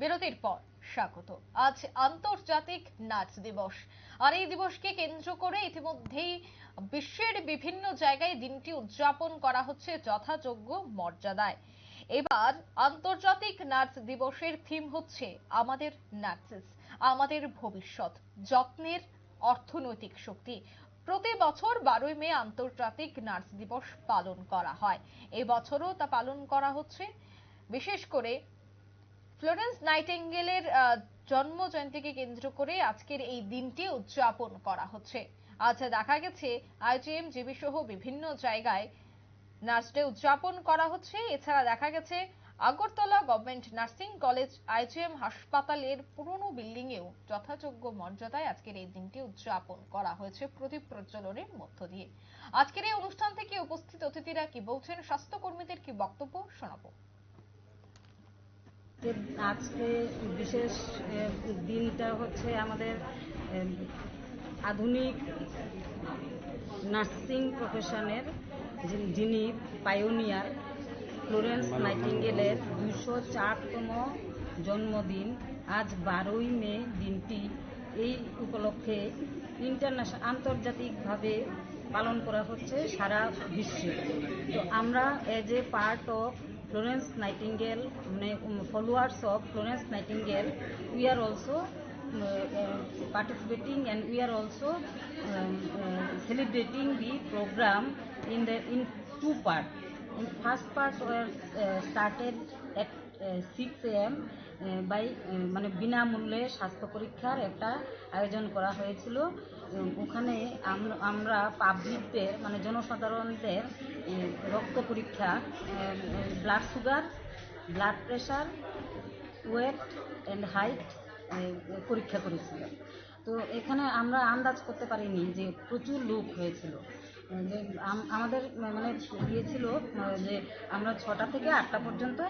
বিরতির পর স্বাগত। আজ আন্তর্জাতিক নাচ দিবস। আর এই দিবসকে কেন্দ্র করে ইতিমধ্যেই বিশ্বের বিভিন্ন জায়গায় দিনটি উদযাপন করা হচ্ছে যথাযোগ্য মর্যাদায়। এবার আন্তর্জাতিক নাচ দিবসের থিম হচ্ছে আমাদের নার্সেস আমাদের ভবিষ্যৎ, যত্নের অর্থনৈতিক শক্তি। প্রতি বছর বারোই মে আন্তর্জাতিক নার্স দিবস পালন করা হয়। এবছরও তা পালন করা হচ্ছে। বিশেষ করে ফ্লোরেন্স নাইটেঙ্গেলের জন্ম জয়ন্তীকে কেন্দ্র করে আজকের এই দিনটি উদযাপন করা হচ্ছে। আজ দেখা গেছে আইজিএম জিবি সহ বিভিন্ন জায়গায় নার্স ডে উদযাপন করা হচ্ছে। এছাড়া দেখা গেছে Agartala government nursing college IGM হাসপাতালের পুরনো বিল্ডিং এও যথাযোগ্য মর্যাদায় আজকের এই দিনটি উদযাপন করা হয়েছে প্রদীপ প্রজ্বলনের মধ্য দিয়ে। আজকের এই অনুষ্ঠান থেকে উপস্থিত অতিথিরা কি বলছেন, স্বাস্থ্যকর্মীদের কি বক্তব্য শোনাবো? আজকে বিশেষ দিনটা হচ্ছে আমাদের আধুনিক নার্সিং প্রফেশনের যিনি- যিনি পায়োনিয়ার ফ্লোরেন্স নাইটিঙ্গেলের দুশো চারতম জন্মদিন। আজ বারোই মে দিনটি এই উপলক্ষে ইন্টারন্যাশনাল আন্তর্জাতিকভাবে পালন করা হচ্ছে সারা বিশ্বে। তো আমরা as a part of Florence Nightingale, um, followers of Florence Nightingale, we are also uh, uh, participating and we are also um, uh, celebrating the program in the in two part. In first part was uh, started at 6 am uh, by uh, মানে বিনামূল্যে স্বাস্থ্য পরীক্ষার একটা আয়োজন করা হয়েছিল। ওখানে আমরা পাবলিকদের মানে জনসাধারণদের রক্ত পরীক্ষা blood sugar blood pressure weight and height পরীক্ষা করেছিলাম তো এখানে আমরা আন্দাজ করতে পারিনি যে প্রচুর লোক হয়েছিল। যে আম- আমাদের মানে ইয়ে ছিল যে আমরা ছটা থেকে আটটা পর্যন্ত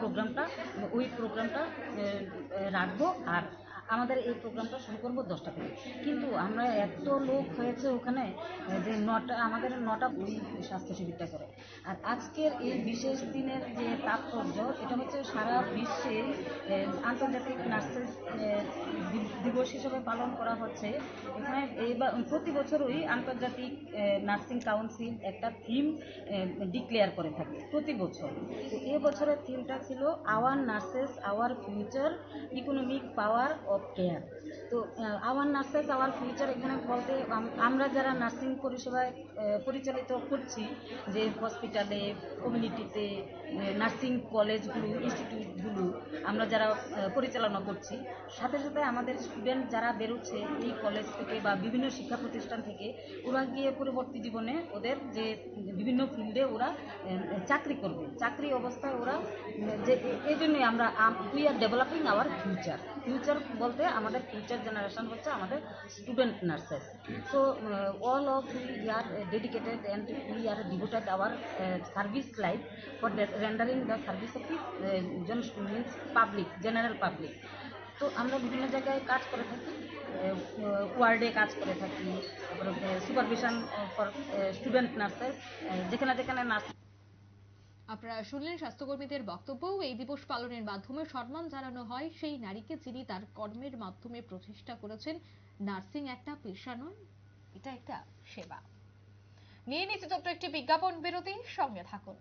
প্রোগ্রামটা ওই প্রোগ্রামটা রাখব আর আমাদের এই প্রোগ্রামটা শুরু করব দশটা থেকে। কিন্তু আমরা এত লোক হয়েছে ওখানে যে নটা, আমাদের নটা ওই স্বাস্থ্য শিবিরটা করে। আর আজকের এই বিশেষ দিনের যে তাৎপর্য, এটা হচ্ছে সারা বিশ্বে আন্তর্জাতিক নার্সেস দিবস হিসেবে পালন করা হচ্ছে। এখানে এইবার প্রতি বছরই আন্তর্জাতিক নার্সিং কাউন্সিল একটা থিম ডিক্লেয়ার করে থাকে প্রতি বছর। এ বছরের থিমটা ছিল our nurses, our future, economic power of care তো আওয়ার নার্সেস আওয়ার ফিউচার এখানে বলতে আমরা যারা নার্সিং পরিষেবায় পরিচালিত করছি, যে হসপিটালে কমিউনিটিতে নার্সিং কলেজগুলো ইনস্টিটিউটগুলো আমরা যারা পরিচালনা করছি, সাথে সাথে আমাদের স্টুডেন্ট যারা বেরোচ্ছে এই কলেজ থেকে বা বিভিন্ন শিক্ষা প্রতিষ্ঠান থেকে, ওরা গিয়ে পরবর্তী জীবনে ওদের যে বিভিন্ন ফিল্ডে ওরা চাকরি করবে। চাকরি অবস্থায় ওরা যে এই জন্যই আমরা we are developing our future future বলতে আমাদের ফিউচার জেনারেশন হচ্ছে আমাদের student nurses so all of we are dedicated and we are devoted our service life for rendering the service of John means public general public তো আমরা বিভিন্ন জায়গায় কাজ করে থাকি ওয়ার্ডে কাজ করে থাকি তারপরে সুপারভিশন ফর স্টুডেন্ট নার্সেস যেখানে যেখানে নার্স আপনারা শুনলেন স্বাস্থ্যকর্মীদের বক্তব্যও। এই দিবস পালনের মাধ্যমে সম্মান জানানো হয় সেই নারীকে যিনি তার কর্মের মাধ্যমে প্রতিষ্ঠা করেছেন। নার্সিং একটা পেশা নয়, এটা একটা সেবা। নিয়ে নিতে ছোট্ট একটি বিজ্ঞাপন বিরতি, সঙ্গে থাকুন।